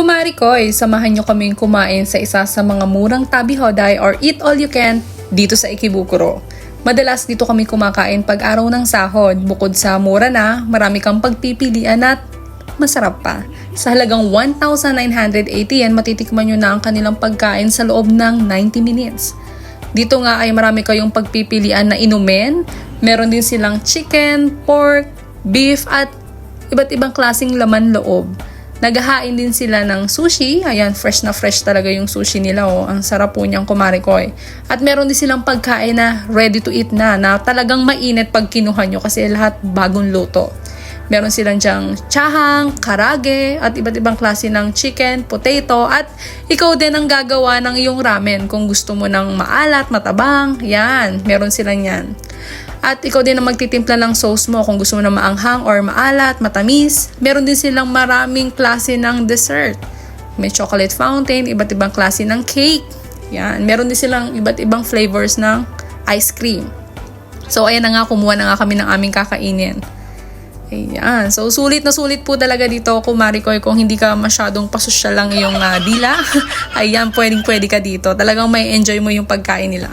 Kumari Koy, samahan nyo kaming kumain sa isa sa mga murang tabi hoday or eat all you can dito sa Ikebukuro. Madalas dito kami kumakain pag araw ng sahod. Bukod sa mura na, marami kang pagpipilian at masarap pa. Sa halagang 1,980 yen, matitikman nyo na ang kanilang pagkain sa loob ng 90 minutes. Dito nga ay marami kayong pagpipilian na inumin. Meron din silang chicken, pork, beef at iba't ibang klasing laman loob. Naghahain din sila ng sushi. Ayan, fresh na fresh talaga yung sushi nila. Oh. Ang sarap po niyang kumarikoy. At meron din silang pagkain na ready to eat na, na talagang mainit pag kinuha nyo kasi lahat bagong luto. Meron silang dyang chahang, karage, at iba't ibang klase ng chicken, potato, at ikaw din ang gagawa ng iyong ramen kung gusto mo ng maalat, matabang, yan, meron silang yan. At ikaw din ang magtitimpla ng sauce mo kung gusto mo na maanghang or maalat, matamis. Meron din silang maraming klase ng dessert. May chocolate fountain, iba't ibang klase ng cake. Yan. Meron din silang iba't ibang flavors ng ice cream. So, ayan na nga, kumuha na nga kami ng aming kakainin. Ayan. So, sulit na sulit po talaga dito, Kumari Koy, kung hindi ka masyadong pasosyal lang yung ah, dila. Ayan, pwedeng pwede ka dito. Talagang may enjoy mo yung pagkain nila.